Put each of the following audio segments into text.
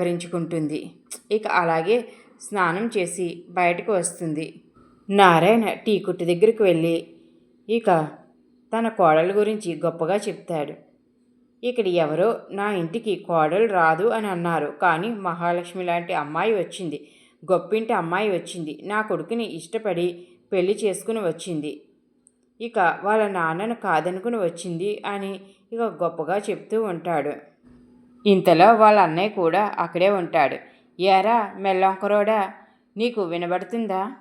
భరించుకుంటుంది. ఇక అలాగే స్నానం చేసి బయటకు వస్తుంది. నారాయణ టీ కొట్టు దగ్గరికి వెళ్ళి ఇక తన కోడల గురించి గొప్పగా చెప్తాడు. ఇక్కడ ఎవరో నా ఇంటికి కోడలు రాదు అని అన్నారు. కానీ మహాలక్ష్మి లాంటి అమ్మాయి వచ్చింది. గొప్పింటి అమ్మాయి వచ్చింది. నా కొడుకుని ఇష్టపడి పెళ్ళి చేసుకుని వచ్చింది. ఇక వాళ్ళ నాన్నను కాదనుకుని వచ్చింది అని ఇక గొప్పగా చెప్తూ ఉంటాడు. ఇంతలో వాళ్ళ అన్నయ్య కూడా అక్కడే ఉంటాడు. ఏరా మెల్లంకరోడా నీకు వినబడుతుందా?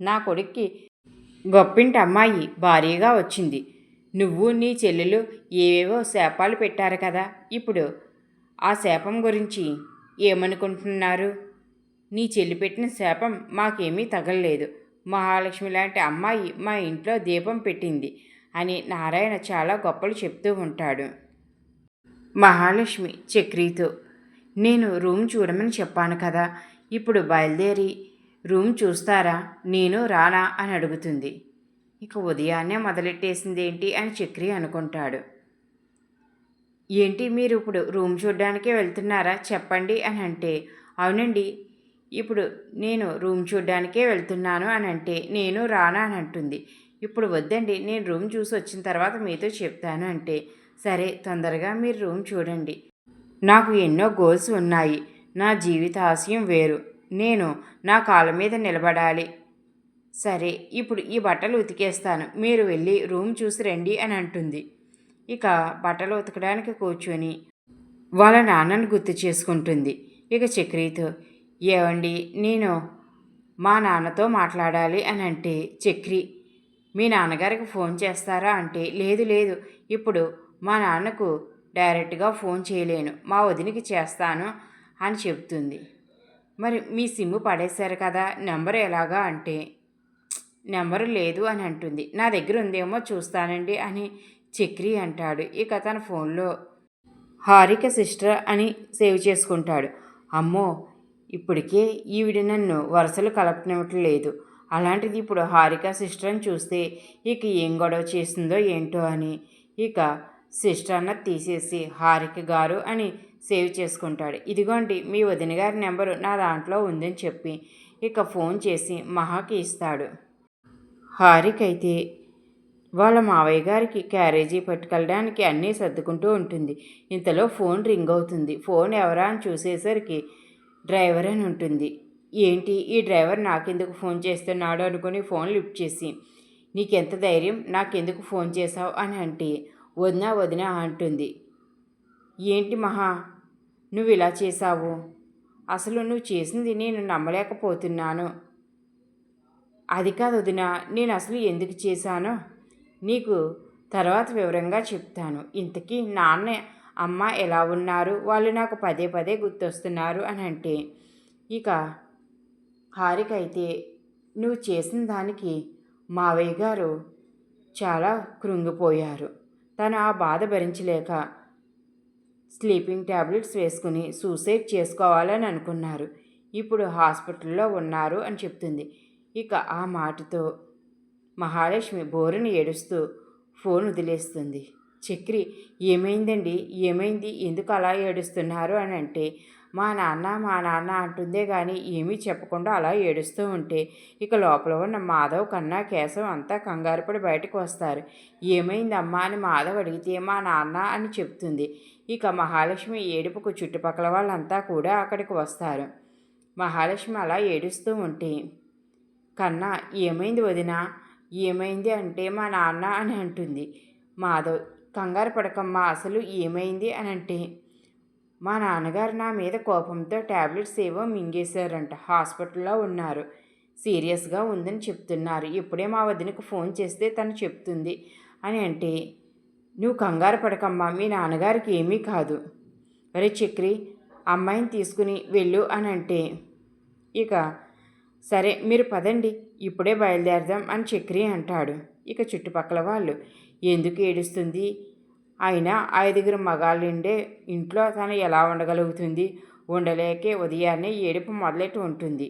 నా కొడుక్కి గొప్పింటి అమ్మాయి భారీగా వచ్చింది. నువ్వు నీ చెల్లెలు ఏవేవో శాపాలు పెట్టారు కదా ఇప్పుడు. ఆ శాపం గురించి ఏమనుకుంటున్నారు? నీ చెల్లి పెట్టిన శాపం మాకేమీ తగలలేదు. మహాలక్ష్మి లాంటి అమ్మాయి మా ఇంట్లో దీపం పెట్టింది అని నారాయణ చాలా గొప్పలు చెప్తూ ఉంటాడు. మహాలక్ష్మి చక్రీతో. నేను రూమ్ చూడమని చెప్పాను కదా ఇప్పుడు బయలుదేరి రూమ్ చూస్తారా? నేను రానా? అని అడుగుతుంది. ఇక ఉదయాన్నే మొదలెట్టేసింది ఏంటి అని చక్రి అనుకుంటాడు. ఏంటి మీరు ఇప్పుడు రూమ్ చూడడానికే వెళ్తున్నారా? చెప్పండి అని అంటే అవునండి ఇప్పుడు నేను రూమ్ చూడడానికే వెళ్తున్నాను అని అంటే నేను రానా? అని అంటుంది. ఇప్పుడు వద్దండి నేను రూమ్ చూసి వచ్చిన తర్వాత మీతో చెప్తాను అంటే. సరే తొందరగా మీరు రూమ్ చూడండి. నాకు ఎన్నో గోల్స్ ఉన్నాయి. నా జీవిత ఆశయం వేరు. నేను నా కాళ్ళ మీద నిలబడాలి. సరే ఇప్పుడు ఈ బట్టలు ఉతికేస్తాను. మీరు వెళ్ళి రూమ్ చూసి రండి అని అంటుంది. ఇక బట్టలు ఉతకడానికి కూర్చొని వాళ్ళ నాన్నను గుర్తు చేసుకుంటుంది. ఇక చక్రీతో ఏవండి నేను మా నాన్నతో మాట్లాడాలి అని అంటే చక్రి మీ నాన్నగారికి ఫోన్ చేస్తారా అంటే లేదు లేదు. ఇప్పుడు మా నాన్నకు డైరెక్ట్గా ఫోన్ చేయలేను. మా వదినికి చేస్తాను అని చెప్తుంది. మరి మీ సిమ్ పడేశారు కదా నెంబర్ ఎలాగా అంటే నెంబరు లేదు అని అంటుంది. నా దగ్గర ఉందేమో చూస్తానండి అని చక్రి అంటాడు. ఇక తన ఫోన్లో హారిక సిస్టర్ అని సేవ్ చేసుకుంటాడు. అమ్మో ఇప్పటికే ఈవిడ నన్ను వరుసలు కలపనివ్వట్లేదు. అలాంటిది ఇప్పుడు హారిక సిస్టర్ని చూస్తే ఇక ఏం గొడవ చేసిందో ఏంటో అని ఇక సిస్టర్ అన్న తీసేసి హారిక గారు అని సేవ్ చేసుకుంటాడు. ఇదిగోండి మీ వదిన గారి నెంబరు నా దాంట్లో ఉందని చెప్పి ఇక ఫోన్ చేసి మహాకి ఇస్తాడు. హారికైతే వాళ్ళ మావయ్య గారికి క్యారేజీ పట్టుకెళ్ళడానికి అన్నీ సర్దుకుంటూ ఉంటుంది. ఇంతలో ఫోన్ రింగ్ అవుతుంది. ఫోన్ ఎవరా అని చూసేసరికి డ్రైవర్ అని ఉంటుంది. ఏంటి? ఈ డ్రైవర్ నాకెందుకు ఫోన్ చేస్తున్నాడు అనుకుని ఫోన్ లిఫ్ట్ చేసి నీకెంత ధైర్యం? నాకెందుకు ఫోన్ చేశావు? అని అంటే వదినా వదినా అంటుంది. ఏంటి మహా? నువ్వు ఇలా చేశావు? అసలు నువ్వు చేసింది నేను నమ్మలేకపోతున్నాను. అది కాదు వదిన నేను అసలు ఎందుకు చేశానో నీకు తర్వాత వివరంగా చెప్తాను. ఇంతకీ నాన్న అమ్మ ఎలా ఉన్నారు? వాళ్ళు నాకు పదే పదే గుర్తొస్తున్నారు అని అంటే ఇక హారిక అయితే నువ్వు చేసిన దానికి మావయ్య గారు చాలా కృంగిపోయారు. తను ఆ బాధ భరించలేక స్లీపింగ్ ట్యాబ్లెట్స్ వేసుకుని సూసైడ్ చేసుకోవాలని అనుకున్నారు. ఇప్పుడు హాస్పిటల్లో ఉన్నారు అని చెప్తుంది. ఇక ఆ మాటతో మహాలక్ష్మి బోరుని ఏడుస్తూ ఫోన్ వదిలేస్తుంది. చక్రి ఏమైందండి? ఏమైంది? ఎందుకు అలా ఏడుస్తున్నారు అని అంటే మా నాన్న మా నాన్న అంటుందే కానీ ఏమీ చెప్పకుండా అలా ఏడుస్తూ ఉంటే ఇక లోపల ఉన్న మాధవ్ కన్నా కేశవ్ అంతా కంగారుపడి బయటకు వస్తారు. ఏమైందమ్మా అని మాధవ్ అడిగితే మా నాన్న అని చెప్తుంది. ఇక మహాలక్ష్మి ఏడుపుకు చుట్టుపక్కల వాళ్ళంతా కూడా అక్కడికి వస్తారు. మహాలక్ష్మి అలా ఏడుస్తూ ఉంటే కన్నా ఏమైంది వదిన? ఏమైంది అంటే మా నాన్న అని అంటుంది. మాధవ్ కంగారు పడకమ్మా అసలు ఏమైంది అని అంటే మా నాన్నగారు నా మీద కోపంతో ట్యాబ్లెట్స్ ఏవో మింగేశారంట. హాస్పిటల్లో ఉన్నారు. సీరియస్గా ఉందని చెప్తున్నారు. ఇప్పుడే మా వదినకు ఫోన్ చేస్తే తను చెప్తుంది అని అంటే నువ్వు కంగారు పడకమ్మా మీ నాన్నగారికి ఏమీ కాదు. వరే చక్రి అమ్మాయిని తీసుకుని వెళ్ళు అని అంటే ఇక సరే మీరు పదండి ఇప్పుడే బయలుదేరదాం అని చక్రి అంటాడు. ఇక చుట్టుపక్కల వాళ్ళు ఎందుకు ఏడుస్తుంది? అయినా ఐదుగురు మగాళ్ళుండే ఇంట్లో తను ఎలా ఉండగలుగుతుంది? ఉండలేకే ఉదయాన్నే ఏడుపు మొదలెట్టి ఉంటుంది.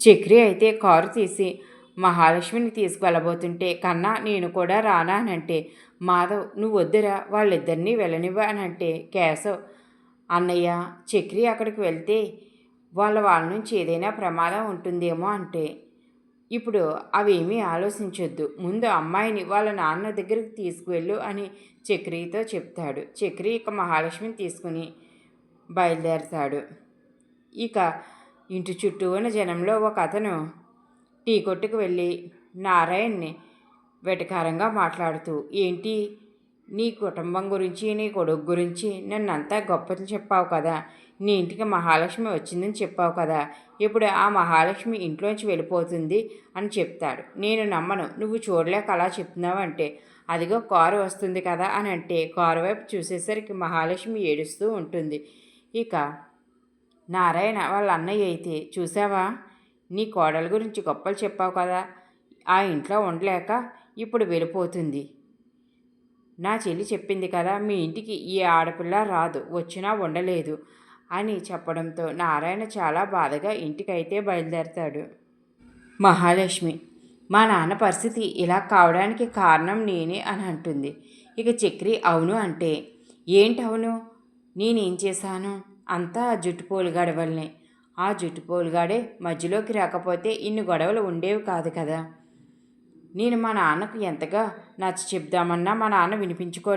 చక్రి అయితే కారు తీసి మహాలక్ష్మిని తీసుకువెళ్ళబోతుంటే కన్నా నేను కూడా రానా అని అంటే మాధవ్ నువ్వు వద్దురా వాళ్ళిద్దరినీ వెళ్ళనివ్వ అని అంటే కేశవ్ అన్నయ్య చక్రి అక్కడికి వెళ్తే వాళ్ళ వాళ్ళ నుంచి ఏదైనా ప్రమాదం ఉంటుందేమో అంటే ఇప్పుడు అవేమీ ఆలోచించొద్దు. ముందు అమ్మాయిని వాళ్ళ నాన్న దగ్గరికి తీసుకువెళ్ళు అని చక్రీతో చెప్తాడు. చక్రి ఇక మహాలక్ష్మిని తీసుకుని బయలుదేరతాడు. ఇక ఇంటి చుట్టూ ఉన్న జనంలో ఒక అతను టీ కొట్టుకు వెళ్ళి నారాయణ్ని వెటకారంగా మాట్లాడుతూ ఏంటి? నీ కుటుంబం గురించి నీ కొడుకు గురించి నన్నంతా గొప్పలు చెప్పావు కదా. నీ ఇంటికి మహాలక్ష్మి వచ్చిందని చెప్పావు కదా. ఇప్పుడు ఆ మహాలక్ష్మి ఇంట్లోంచి వెళ్ళిపోతుంది అని చెప్తాడు. నేను నమ్మను. నువ్వు చూడలేక అలా చెప్తున్నావు అంటే అదిగో కారు వస్తుంది కదా అని అంటే కారు వైపు చూసేసరికి మహాలక్ష్మి ఏడుస్తూ ఉంటుంది. ఇక నారాయణ వాళ్ళ అన్నయ్య అయితే చూసావా? నీ కోడల గురించి గొప్పలు చెప్పావు కదా. ఆ ఇంట్లో ఉండలేక ఇప్పుడు వెళ్ళిపోతుంది. నా చెల్లి చెప్పింది కదా మీ ఇంటికి ఈ ఆడపిల్ల రాదు వచ్చినా ఉండలేదు అని చెప్పడంతో నారాయణ చాలా బాధగా ఇంటికైతే బయలుదేరతాడు. మహాలక్ష్మి మా నాన్న పరిస్థితి ఇలా కావడానికి కారణం నేనే అని అంటుంది. ఇక చక్రి అవును అంటే ఏంటి అవును నేనేం చేశాను? అంతా ఆ జుట్టుపోలు గడవల్ని. ఆ జుట్టుపోలుగాడే మధ్యలోకి రాకపోతే ఇన్ని గొడవలు ఉండేవి కాదు కదా. నేను మా నాన్నకు ఎంతగా నచ్చ చెప్దామన్నా మా నాన్న వినిపించుకోలేదు.